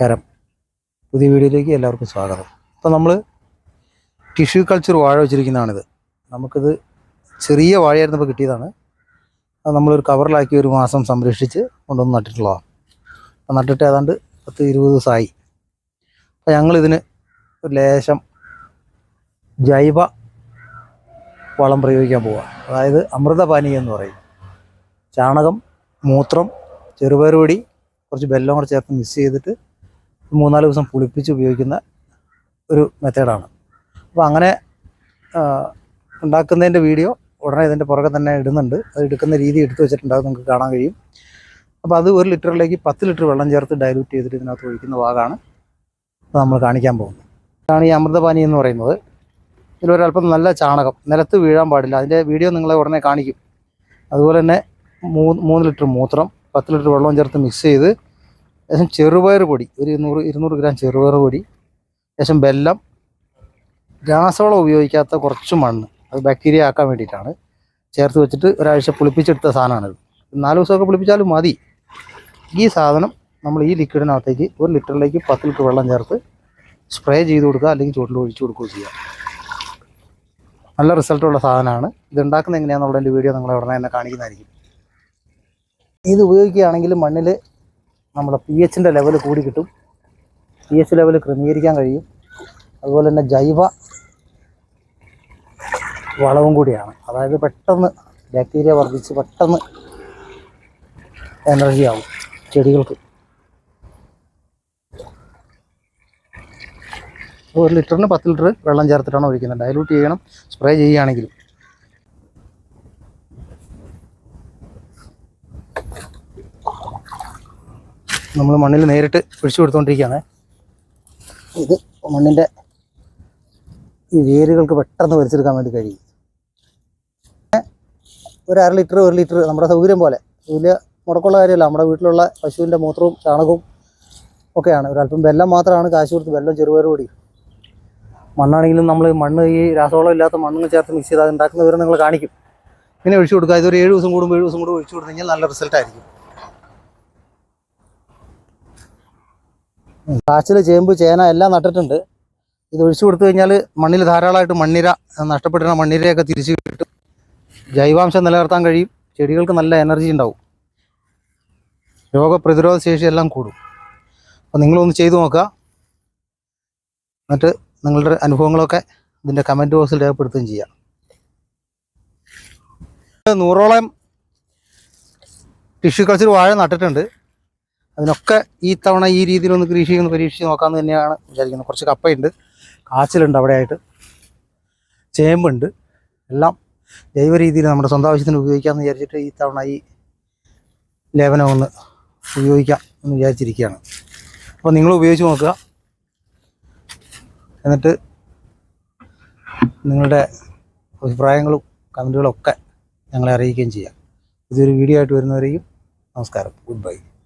നമസ്കാരം. പുതിയ വീഡിയോയിലേക്ക് എല്ലാവർക്കും സ്വാഗതം. അപ്പോൾ നമ്മൾ ടിഷ്യൂ കൾച്ചർ വാഴ വെച്ചിരിക്കുന്നതാണിത്. നമുക്കിത് ചെറിയ വാഴയായിരുന്നപ്പോൾ കിട്ടിയതാണ്. അത് നമ്മളൊരു കവറിലാക്കി ഒരു മാസം സംരക്ഷിച്ച് കൊണ്ടുവന്ന് നട്ടിട്ടുള്ളതാണ്. അപ്പോൾ നട്ടിട്ട് ഏതാണ്ട് പത്ത് ഇരുപത് ദിവസമായി. അപ്പോൾ ഞങ്ങളിതിന് ഒരു ലേശം ജൈവ വളം പ്രയോഗിക്കാൻ പോവുക അതായത് അമൃതപാനി എന്ന് പറയും. ചാണകം മൂത്രം ചെറുപയറുപൊടി കുറച്ച് ബെല്ലം കൂടെ ചേർത്ത് മിക്സ് ചെയ്തിട്ട് മൂന്നാൽ ദിവസം പുളിപ്പിച്ച് ഉപയോഗിക്കുന്ന ഒരു മെത്തേഡാണ്. അപ്പോൾ അങ്ങനെ ഉണ്ടാക്കുന്നതിന്റെ വീഡിയോ ഉടനെ ഇതിന്റെ പുറകെ തന്നെ ഇടുന്നുണ്ട്. അത് എടുക്കുന്ന രീതി എടുത്തു വെച്ചിട്ടുണ്ടാകും നിങ്ങൾക്ക് കാണാൻ കഴിയും. അപ്പോൾ അത് ഒരു ലിറ്ററിലേക്ക് പത്ത് ലിറ്റർ വെള്ളം ചേർത്ത് ഡയലൂട്ട് ചെയ്തിട്ട് ഇതിനകത്ത് ഒഴിക്കുന്ന ഭാഗമാണ് നമ്മൾ കാണിക്കാൻ പോകുന്നത്. ഇതാണ് ഈ അമൃതപാനി എന്ന് പറയുന്നത്. ഇതിലൊരല്പം നല്ല ചാണകം. നിലത്ത് വീഴാൻ പാടില്ല. അതിന്റെ വീഡിയോ നിങ്ങളെ ഉടനെ കാണിക്കും. അതുപോലെ തന്നെ മൂന്ന് മൂന്ന് ലിറ്റർ മൂത്രം പത്ത് ലിറ്റർ വെള്ളവും ചേർത്ത് മിക്സ് ചെയ്ത് ശേഷം ചെറുപയർ പൊടി ഒരു ഇരുന്നൂറ് ഇരുന്നൂറ് ഗ്രാം ചെറുപയർ പൊടി ശേഷം വെല്ലം രാസവളം ഉപയോഗിക്കാത്ത കുറച്ച് മണ്ണ് അത് ബാക്ടീരിയ ആക്കാൻ വേണ്ടിയിട്ടാണ്. ചേർത്ത് വെച്ചിട്ട് ഒരാഴ്ച പുളിപ്പിച്ചെടുത്ത സാധനമാണിത്. നാല് ദിവസമൊക്കെ പുളിപ്പിച്ചാലും മതി. ഈ സാധനം നമ്മൾ ഈ ലിക്വിഡിനകത്തേക്ക് ഒരു ലിറ്ററിലേക്ക് പത്ത് ലിറ്റർ വെള്ളം ചേർത്ത് സ്പ്രേ ചെയ്ത് കൊടുക്കുക അല്ലെങ്കിൽ ചുവട്ടിൽ ഒഴിച്ചു കൊടുക്കുകയോ ചെയ്യുക നല്ല റിസൾട്ടുള്ള സാധനമാണ്. ഇത് ഉണ്ടാക്കുന്നത് എങ്ങനെയാണെന്നുള്ളതിന്റെ വീഡിയോ നിങ്ങളെ ഉടനെ തന്നെ കാണിക്കുന്നതായിരിക്കും. ഇത് ഉപയോഗിക്കുകയാണെങ്കിൽ മണ്ണിൽ നമ്മുടെ പി എച്ചിന്റെ ലെവൽ കൂടി കിട്ടും. പി എച്ച് ലെവൽ ക്രമീകരിക്കാൻ കഴിയും. അതുപോലെ തന്നെ ജൈവ വളവും കൂടിയാണ്. അതായത് പെട്ടെന്ന് ബാക്ടീരിയ വർദ്ധിച്ച് പെട്ടെന്ന് എനർജി ആവും ചെടികൾക്ക്. ഒരു ലിറ്ററിന് പത്ത് ലിറ്റർ വെള്ളം ചേർത്തിട്ടാണ് ഒഴിക്കുന്നത്. ഡയലൂട്ട് ചെയ്യണം സ്പ്രേ ചെയ്യുകയാണെങ്കിലും. നമ്മൾ മണ്ണിൽ നേരിട്ട് ഒഴിച്ചു കൊടുത്തുകൊണ്ടിരിക്കുകയാണ് ഇത് മണ്ണിന്റെ ഈ വേരുകൾക്ക് പെട്ടെന്ന് വലിച്ചെടുക്കാൻ വേണ്ടി കഴിയും. ഒരു അര ലിറ്റർ ഒരു ലിറ്റർ നമ്മുടെ സൗകര്യം പോലെ. വലിയ മുടക്കമുള്ള കാര്യമല്ല. നമ്മുടെ വീട്ടിലുള്ള പശുവിന്റെ മൂത്രവും ചാണകവും ഒക്കെയാണ്. ഒരല്പം വെല്ലം മാത്രമാണ് കാശ് കൊടുത്ത് വെല്ലം കൂടി മണ്ണാണെങ്കിലും നമ്മൾ മണ്ണ് ഈ രാസവളം ഇല്ലാത്ത മണ്ണ് ചേർത്ത് മിക്സ് ചെയ്ത് അത് ഉണ്ടാക്കുന്ന വിവരം നിങ്ങൾ കാണിക്കും. ഇങ്ങനെ ഒഴിച്ചു കൊടുക്കുക. ഇതൊരു ഏഴ് ദിവസം കൂടുമ്പോൾ ഏഴ് ദിവസം കൂടുമ്പോൾ ഒഴിച്ചു കൊടുത്തു കഴിഞ്ഞാൽ നല്ല റിസൾട്ട് കാച്ചിൽ ചേമ്പ് ചേന എല്ലാം നട്ടിട്ടുണ്ട്. ഇത് ഒഴിച്ചു കൊടുത്തു കഴിഞ്ഞാൽ മണ്ണിൽ ധാരാളമായിട്ട് മണ്ണിര നഷ്ടപ്പെട്ടിരുന്ന മണ്ണിരയൊക്കെ തിരിച്ചു കിട്ടും. ജൈവാംശം നിലനിർത്താൻ കഴിയും. ചെടികൾക്ക് നല്ല എനർജി ഉണ്ടാവും. രോഗപ്രതിരോധ ശേഷി എല്ലാം കൂടും. അപ്പോൾ നിങ്ങളൊന്ന് ചെയ്തു നോക്കുക. എന്നിട്ട് നിങ്ങളുടെ അനുഭവങ്ങളൊക്കെ ഇതിന്റെ കമന്റ് ബോക്സിൽ രേഖപ്പെടുത്തുകയും ചെയ്യാം. നൂറോളം ടിഷ്യൂ കൾച്ചർ വാഴ നട്ടിട്ടുണ്ട്. അതിനൊക്കെ ഈ തവണ ഈ രീതിയിൽ ഒന്ന് കൃഷി ഒന്ന് പരീക്ഷിച്ച് നോക്കാമെന്ന് തന്നെയാണ് വിചാരിക്കുന്നത്. കുറച്ച് കപ്പയുണ്ട്. കാച്ചിലുണ്ട് അവിടെയായിട്ട്. ചേമ്പുണ്ട്. എല്ലാം ജൈവ രീതിയിൽ നമ്മുടെ സ്വന്തം ആവശ്യത്തിന് ഉപയോഗിക്കാമെന്ന് വിചാരിച്ചിട്ട് ഈ തവണ ഈ ലേപനം ഒന്ന് ഉപയോഗിക്കാം എന്ന് വിചാരിച്ചിരിക്കുകയാണ്. അപ്പോൾ നിങ്ങൾ ഉപയോഗിച്ച് നോക്കുക. എന്നിട്ട് നിങ്ങളുടെ അഭിപ്രായങ്ങളും കമന്റുകളും ഒക്കെ ഞങ്ങളെ അറിയിക്കുകയും ചെയ്യാം. ഇതൊരു വീഡിയോ ആയിട്ട് വരുന്നവരെയും നമസ്കാരം. Good bye.